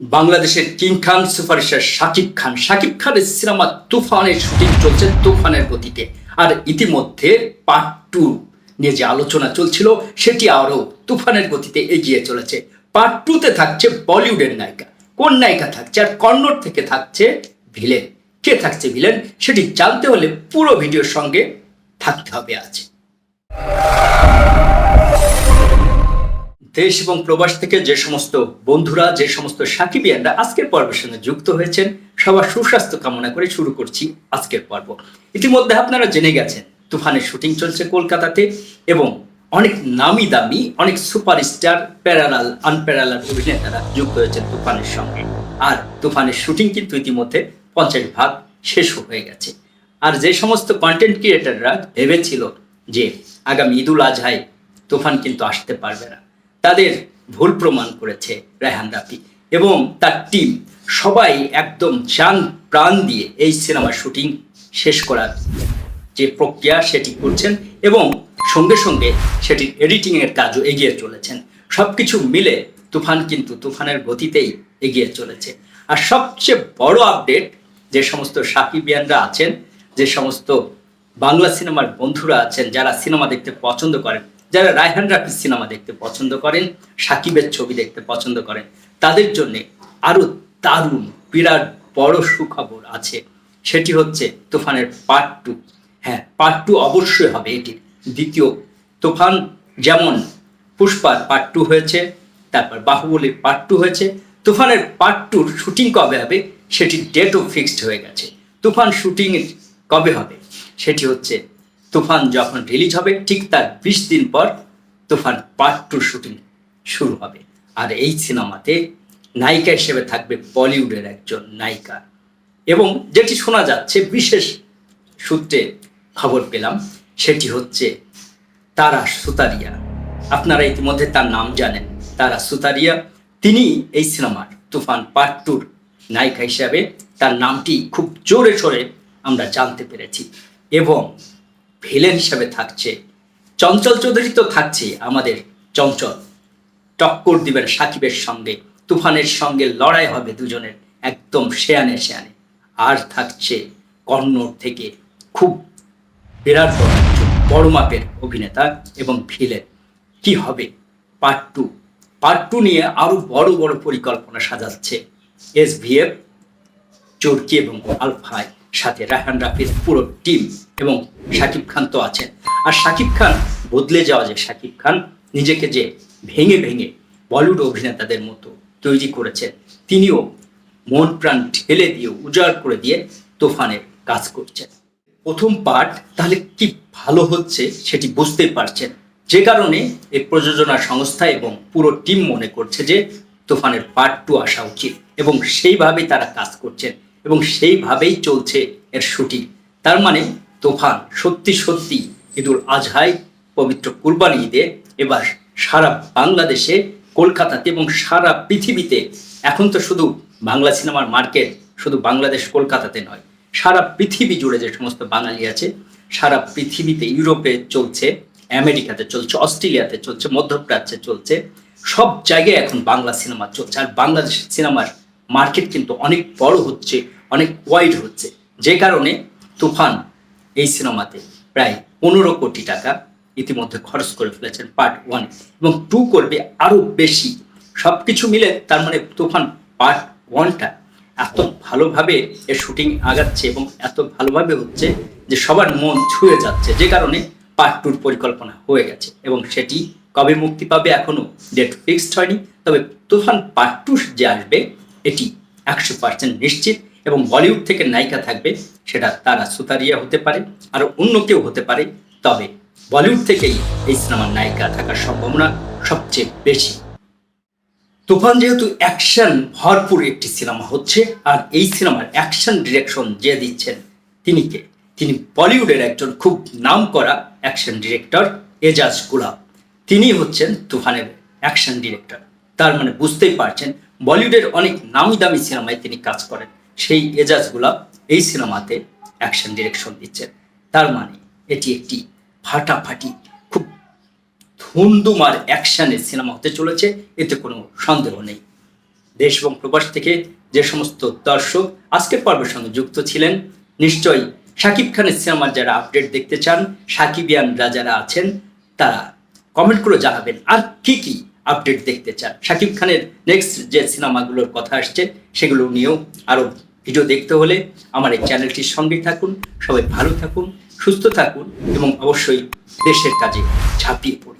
বাংলাদেশের king Khan, superstar Shakib Khan. Shakib খানের cinema তুফানের শুটিং চলছে তুফানের গতিতে। আর ইতিমধ্যে পার্ট টু নিয়ে যে আলোচনা চলছিল, সেটি আরও তুফানের গতিতে এগিয়ে চলেছে। পার্ট টুতে থাকছে বলিউডের নায়িকা। কোন নায়িকা থাকছে আর কন্নড় থেকে থাকছে ভিলেন। কে থাকছে ভিলেন, সেটি জানতে হলে পুরো ভিডিওর সঙ্গে থাকতে হবে আজ। দেশ এবং প্রবাস থেকে যে সমস্ত বন্ধুরা, যে সমস্ত সাকিবিয়ানরা আজকের পর্বের সঙ্গে যুক্ত হয়েছেন, সবার সুস্বাস্থ্য কামনা করে শুরু করছি আজকের পর্ব। ইতিমধ্যে আপনারা জেনে গেছেন, তুফানের শুটিং চলছে কলকাতাতে এবং অনেক নামি দামি, অনেক সুপারস্টার, প্যারালাল, আনপ্যারালাল অভিনেতারা যুক্ত হয়েছেন তুফানের সঙ্গে। আর তুফানের শুটিং কিন্তু ইতিমধ্যে পঞ্চাশ ভাগ শেষ হয়ে গেছে। আর যে সমস্ত কন্টেন্ট ক্রিয়েটাররা ভেবেছিল যে আগামী ঈদুল আজহায় তুফান কিন্তু আসতে পারবে না তাদের ভুল প্রমাণ করেছে রায়হান রাফি এবং তার টিম সবাই একদম চান প্রাণ দিয়ে এই সিনেমার শুটিং শেষ করার যে প্রক্রিয়া সেটি করছেন এবং সঙ্গে সঙ্গে সেটির এডিটিংয়ের কাজও এগিয়ে চলেছেন। সব কিছু মিলে তুফান কিন্তু তুফানের গতিতেই এগিয়ে চলেছে। আর সবচেয়ে বড় আপডেট যে সমস্ত সাকিবিয়ানরা আছেন, যে সমস্ত বাংলা সিনেমার বন্ধুরা আছেন, যারা সিনেমা দেখতে পছন্দ করেন যারা রায়হান রাফির সিনেমা দেখতে পছন্দ করেন, সাকিবের ছবি দেখতে পছন্দ করেন, তাদের জন্যে আরও দারুণ, বিরাট বড় সুখবর আছে। সেটি হচ্ছে তুফানের পার্ট টু হ্যাঁ পার্ট টু অবশ্যই হবে এটির। দ্বিতীয়, তুফান যেমন পুষ্পার পার্ট টু হয়েছে, তারপর বাহুবলীর পার্ট টু হয়েছে। তুফানের পার্ট টুর শুটিং কবে হবে? সেটির ডেটও ফিক্সড হয়ে গেছে। তুফান শুটিং কবে হবে? সেটি হচ্ছে তুফান যখন রিলিজ হবে, ঠিক তার বিশ দিন পর তুফান পার্ট টু শুটিং শুরু হবে। আর এই সিনেমাতে নায়িকা হিসেবে থাকবে বলিউডের একজন নায়িকা। এবং যেটি শোনা যাচ্ছে, বিশেষ সূত্রে খবর পেলাম, সেটি হচ্ছে তারা সুতারিয়া। আপনারা ইতিমধ্যে তার নাম জানেন, তারা সুতারিয়া। তিনি এই সিনেমার তুফান পার্ট টুর নায়িকা হিসাবে তার নামটি খুব জোরে সোরে আমরা জানতে পেরেছি। এবং ভিলেন হিসাবে থাকছে। চঞ্চল চৌধুরী তো থাকছে আমাদের চঞ্চল। টক্কর দিবেন সাকিবের সঙ্গে, তুফানের সঙ্গে লড়াই হবে দুজনের, একদম শেয়ানে শেয়ানে আর থাকছে কন্নড় থেকে খুব বিরাট বড় বড় মাপের অভিনেতা এবং ভিলেন। কি হবে? পার্ট টু পার্ট টু নিয়ে আরও বড় বড় পরিকল্পনা সাজাচ্ছে এস ভিএফ চরকি এবং আলফায় সাথে রাহান রাফির পুরো টিম এবং শাকিব খান তো আছেন। আর শাকিব খান বদলে যাওয়া যে শাকিব খান, নিজেকে যে ভেঙে ভেঙে বলিউড অভিনেতাদের মতো তৈরি করেছেন, তিনিও মন প্রাণ ঢেলে দিয়ে, উজাড় করে দিয়ে তোফানের কাজ করছেন। প্রথম পার্ট তাহলে কি ভালো হচ্ছে সেটি বুঝতেই পারছেন। যে কারণে এই প্রযোজনা সংস্থা এবং পুরো টিম মনে করছে যে তুফানের পার্ট টু আসা উচিত এবং সেইভাবেই তারা কাজ করছেন এবং সেইভাবেই চলছে এর শুটিং তার মানে তুফান সত্যি সত্যি ঈদুল আজহাই পবিত্র কুরবানি ঈদে, এবার সারা বাংলাদেশে, কলকাতাতে এবং সারা পৃথিবীতে। এখন তো শুধু বাংলা সিনেমার মার্কেট, শুধু বাংলাদেশ কলকাতাতে নয়, সারা পৃথিবী জুড়ে যে সমস্ত বাঙালি আছে, সারা পৃথিবীতে, ইউরোপে চলছে, আমেরিকাতে চলছে, অস্ট্রেলিয়াতে চলছে, মধ্যপ্রাচ্যে চলছে, সব জায়গায় এখন বাংলা সিনেমা চলছে। আর বাংলাদেশ সিনেমার মার্কেট কিন্তু অনেক বড় হচ্ছে, অনেক ওয়াইড হচ্ছে। যে কারণে তুফান এই সিনেমাতে প্রায় পনেরো কোটি টাকা ইতিমধ্যে খরচ করে ফেলেছেন পার্ট ওয়ান এবং টু করবে আরও বেশি। সব কিছু মিলে তার মানে তুফান পার্ট ওয়ানটা এত ভালোভাবে এর শুটিং আগাচ্ছে এবং এত ভালোভাবে হচ্ছে যে সবার মন ছুঁয়ে যাচ্ছে, যে কারণে পার্ট টুর পরিকল্পনা হয়ে গেছে এবং সেটি কবে মুক্তি পাবে এখনও ডেট ফিক্সড হয়নি। তবে তুফান পার্ট টু যে আসবে, এটি একশো পার্সেন্ট নিশ্চিত। এবং বলিউড থেকে নায়িকা থাকবে, সেটা তারা সুতারিয়া হতে পারে আর অন্য কেউ হতে পারে। তবে বলিউড থেকেই এই সিনেমার নায়িকা থাকার সম্ভাবনা সবচেয়ে বেশি। তুফান যেহেতু অ্যাকশন ভরপুর একটি সিনেমা হচ্ছে, আর এই সিনেমার অ্যাকশন ডিরেকশন যে দিচ্ছেন তিনি কে? তিনি বলিউডের একজন খুব নাম করা অ্যাকশন ডিরেক্টর এজাজ গুলাব তিনি হচ্ছেন তুফানের অ্যাকশন ডিরেক্টর। তার মানে বুঝতেই পারছেন, বলিউডের অনেক নামি দামি সিনেমায় তিনি কাজ করেন। সেই এজাজ গুলাব এই সিনেমাতে অ্যাকশন ডিরেকশন দিচ্ছেন তার মানে এটি একটি ফাটাফাটি, খুব ধুমধুমার অ্যাকশনের সিনেমা হতে চলেছে, এতে কোনো সন্দেহ নেই। দেশ এবং প্রবাস থেকে যে সমস্ত দর্শক আজকের পর্বের সঙ্গে যুক্ত ছিলেন, নিশ্চয়ই শাকিব খানের সিনেমার যারা আপডেট দেখতে চান সাকিবিয়ানরা যারা আছেন, তারা কমেন্ট করে জানাবেন, আর কি কি আপডেট দেখতে চান? শাকিব খানের নেক্সট যে সিনেমাগুলোর কথা আসছে, সেগুলো নিয়েও আরও ভিডিও দেখতে হলে আমার এই চ্যানেলটির সঙ্গে থাকুন, সবাই ভালো থাকুন, সুস্থ থাকুন এবং অবশ্যই দেশের কাজে ঝাঁপিয়ে পড়ুন।